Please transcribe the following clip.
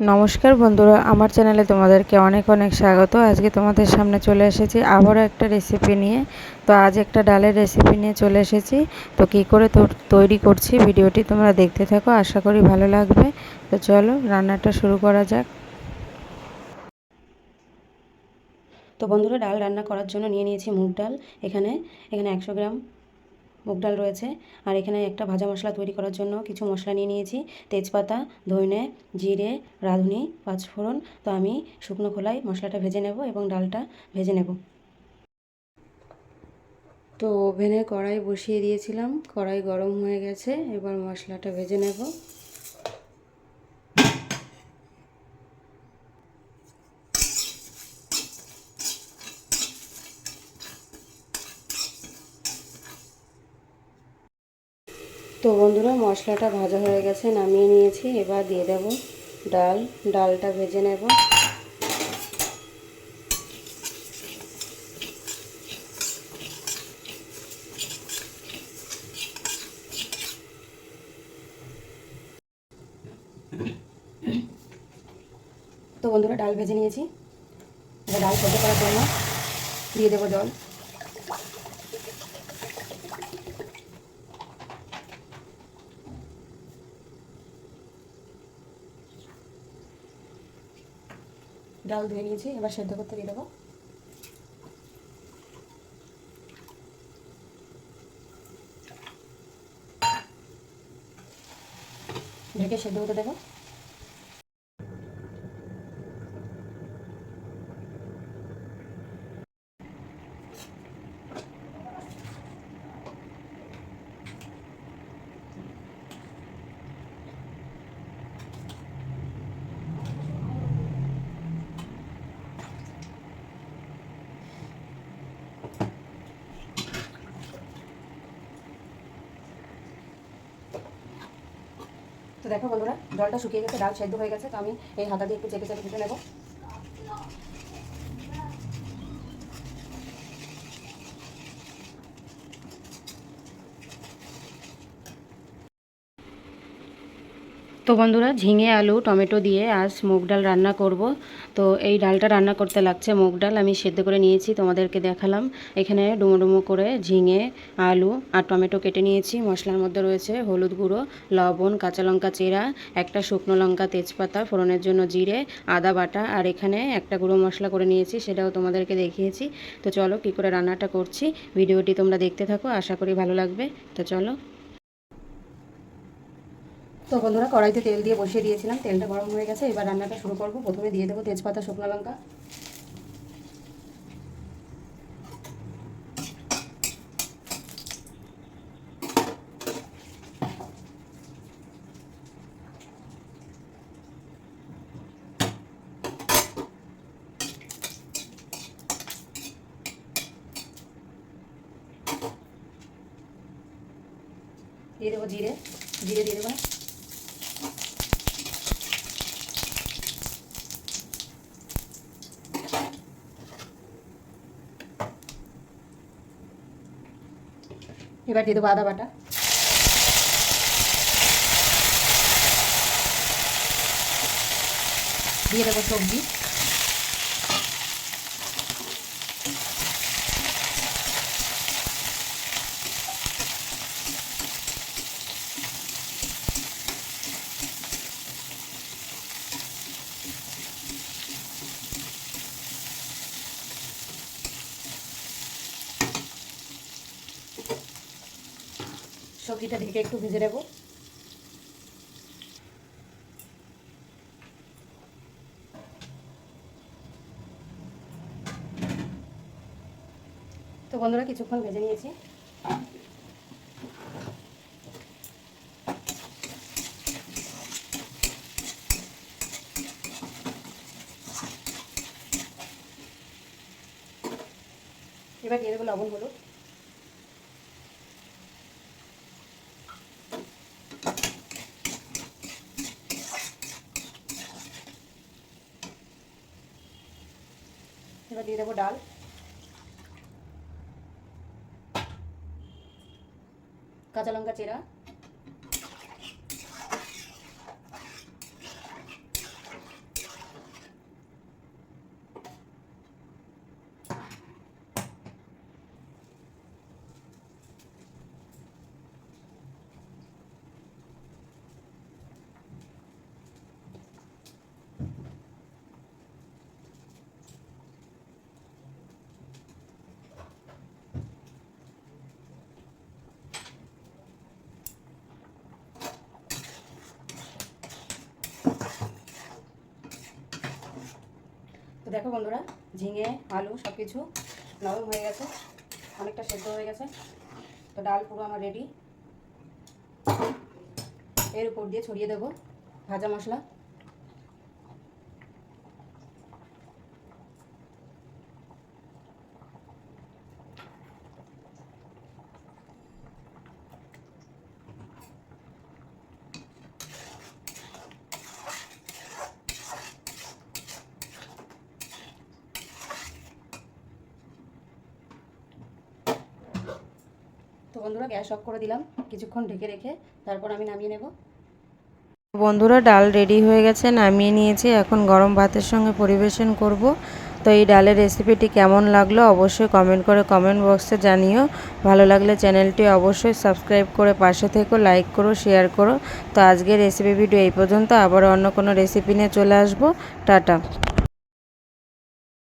নমস্কার বন্ধুরা, আমার চ্যানেলে তোমাদেরকে অনেক অনেক স্বাগত। আজকে তোমাদের সামনে চলে এসেছি আবারও একটা রেসিপি নিয়ে। তো আজ একটা ডালের রেসিপি নিয়ে চলে এসেছি। তো কী করে তৈরি করছি ভিডিওটি তোমরা দেখতে থাকো, আশা করি ভালো লাগবে। তো চলো রান্নাটা শুরু করা যাক। তো বন্ধুরা, ডাল রান্না করার জন্য নিয়ে নিয়েছি মুগ ডাল। এখানে এখানে একশো গ্রাম মুগ ডাল রয়েছে। আর এখানে একটা ভাজা মশলা তৈরি করার জন্য কিছু মশলা নিয়ে নিয়েছি। তেজপাতা, ধনে, জিরে, রাঁধুনি, পাঁচফোড়ন। তো আমি শুকনো খোলায় মশলাটা ভেজে নেব এবং ডালটা ভেজে নেব। তো ওভেনে কড়াই বসিয়ে দিয়েছিলাম। কড়াই গরম হয়ে গেছে। এবার মশলাটা ভেজে নেব। তো বন্ধুরা, মশলাটা ভাজা হয়ে গেছে, নামিয়ে নিয়েছি। এবার দিয়ে দেব ডাল। ডালটা ভেজে নেব। তো বন্ধুরা, ডাল ভেজে নিয়েছি। এবার ডাল সেদ্ধ করার জন্য দিয়ে দেবো জল। ডাল ধুয়ে নিয়েছি এবার সেদ্ধ করতে দিয়ে দেবো। ঢেকে সেদ্ধ করতে দেবো। তো দেখো বন্ধুরা, জলটা শুকিয়ে গেছে, ডাল সেদ্ধ হয়ে গেছে, তো আমি এই হাতা দিয়ে একটু চেপে চেপে খেতে নেব। তো বন্ধুরা, ঝিঙে, আলু, টমেটো দিয়ে আজ মুগ ডাল রান্না করব। তো এই ডালটা রান্না করতে লাগছে মুগ ডাল, আমি সেদ্ধ করে নিয়েছি, তোমাদেরকে দেখালাম। এখানে ডুমো ডুমো করে ঝিঙে, আলু আর টমেটো কেটে নিয়েছি। মশলার মধ্যে রয়েছে হলুদ গুঁড়ো, লবণ, কাঁচা লঙ্কা চেরা, একটা শুকনো লঙ্কা তেজপাতা, ফোড়নের জন্য জিরে, আদা বাটা আর এখানে একটা গুঁড়ো মশলা করে নিয়েছি, সেটাও তোমাদেরকে দেখিয়েছি। তো চলো কী করে রান্নাটা করছি, ভিডিওটি তোমরা দেখতে থাকো, আশা করি ভালো লাগবে। তো চলো তো বন্ধুরা কড়াইতে তেল দিয়ে বসিয়ে দিয়েছিলাম। তেলটা গরম হয়ে গেছে, এবার রান্নাটা শুরু করব। প্রথমে দিয়ে দেবো তেজপাতা, শুকনো লঙ্কা। দিয়ে দেবো জিরে। জিরে দিয়ে দেবো এবার দিয়ে দেবো আদা বাটা। দিয়ে দেবো সবজি। সবজিটা ঢেকে একটু ভেজে নেব। তো বন্ধুরা কিছুক্ষণ ভেজে নিয়েছি। এবার দিয়ে লবণ হলুদ। এবার দিয়ে দেবো ডাল। কাঁচা লঙ্কা চেরা। দেখো বন্ধুরা, ঝিঙে, আলু সব কিছু নরম হয়ে গেছে, অনেকটা সেদ্ধ হয়ে গেছে। তো ডাল পুরো আমার রেডি এর উপর দিয়ে ছড়িয়ে দেবো ভাজা মশলা। বন্ধুরা, গ্যাস অফ করে দিলাম। কিছুক্ষণ ঢেকে রেখে তারপর আমি নামিয়ে নেব। বন্ধুরা, ডাল রেডি হয়ে গেছে, নামিয়ে নিয়েছি। এখন গরম ভাতের সঙ্গে পরিবেশন করব। তো এই ডালের রেসিপিটি কেমন লাগল অবশ্যই কমেন্ট করে কমেন্ট বক্সে জানিও। ভালো লাগলে চ্যানেলটি অবশ্যই সাবস্ক্রাইব করে পাশে থেকো, লাইক করো, শেয়ার করো। তো আজকের রেসিপি ভিডিও এই পর্যন্ত। আবার অন্য কোনো রেসিপি নিয়ে চলে আসব। টাটা।